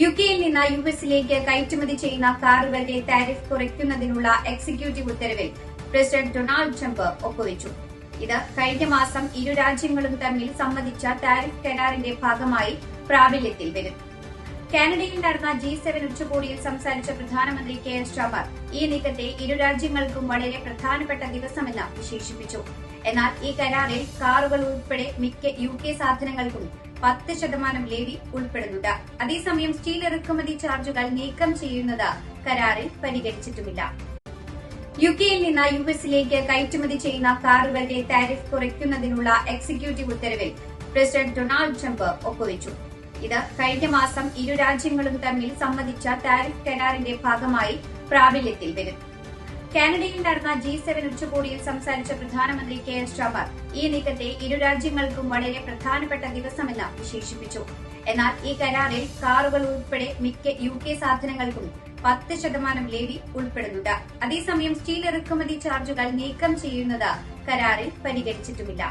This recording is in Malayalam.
യു കെയിൽ നിന്ന് യു എസിലേക്ക് കയറ്റുമതി ചെയ്യുന്ന കാറുകളുടെ താരിഫ് കുറയ്ക്കുന്നതിനുള്ള എക്സിക്യൂട്ടീവ് ഉത്തരവിൽ പ്രസിഡന്റ് ഡൊണാൾഡ് ട്രംപ് ഒപ്പുവെച്ചു. ഇത് കഴിഞ്ഞ മാസം ഇരു രാജ്യങ്ങളും തമ്മിൽ സംബന്ധിച്ച താരിഫ് കരാറിന്റെ ഭാഗമായി പ്രാബല്യത്തിൽ വരും. കാനഡയിൽ നടന്ന ജി സെവൻ ഉച്ചകോടിയിൽ സംസാരിച്ച പ്രധാനമന്ത്രി കെ എസ് ശർമ്മ ഈ നീക്കത്തെ ഇരു രാജ്യങ്ങൾക്കും വളരെ പ്രധാനപ്പെട്ട ദിവസമെന്ന് വിശേഷിപ്പിച്ചു. എന്നാൽ ഈ കരാറിൽ കാറുകൾ ഉൾപ്പെടെ മിക്ക യു കെ സാധനങ്ങൾക്കും പത്ത് ശതമാനം ലേവി ഉൾപ്പെടുന്നത് അതേസമയം സ്റ്റീൽ ഇറക്കുമതി ചാർജുകൾ നീക്കം ചെയ്യുന്നത് കരാറിൽ പരിഗണിച്ചിട്ടുമില്ല. യു കെയിൽ നിന്ന് യു എസിലേക്ക് കയറ്റുമതി ചെയ്യുന്ന കാറുകളുടെ താരിഫ് കുറയ്ക്കുന്നതിനുള്ള എക്സിക്യൂട്ടീവ് ഉത്തരവിൽ പ്രസിഡന്റ് ഡൊണാൾഡ് ട്രംപ് ഒപ്പുവെച്ചു. ഇത് കഴിഞ്ഞ മാസം ഇരു രാജ്യങ്ങളും തമ്മിൽ സംബന്ധിച്ച താരിഫ് കരാറിന്റെ ഭാഗമായി പ്രാബല്യത്തിൽ വരും. കാനഡയിൽ നടന്ന ജി സെവൻ ഉച്ചകോടിയിൽ സംസാരിച്ച പ്രധാനമന്ത്രി കെ എസ് ശർമ്മ ഈ നീക്കത്തെ ഇരു രാജ്യങ്ങൾക്കും വളരെ പ്രധാനപ്പെട്ട ദിവസമെന്ന് വിശേഷിപ്പിച്ചു. എന്നാൽ ഈ കരാറിൽ കാറുകൾ ഉൾപ്പെടെ മിക്ക യു കെ സാധനങ്ങൾക്കും പത്ത് ശതമാനം ലേവി ഉൾപ്പെടുന്നുണ്ട്. അതേസമയം സ്റ്റീൽ ഇറക്കുമതി ചാർജുകൾ നീക്കം ചെയ്യുന്നത് കരാറിൽ പരിഗണിച്ചിട്ടുമില്ല.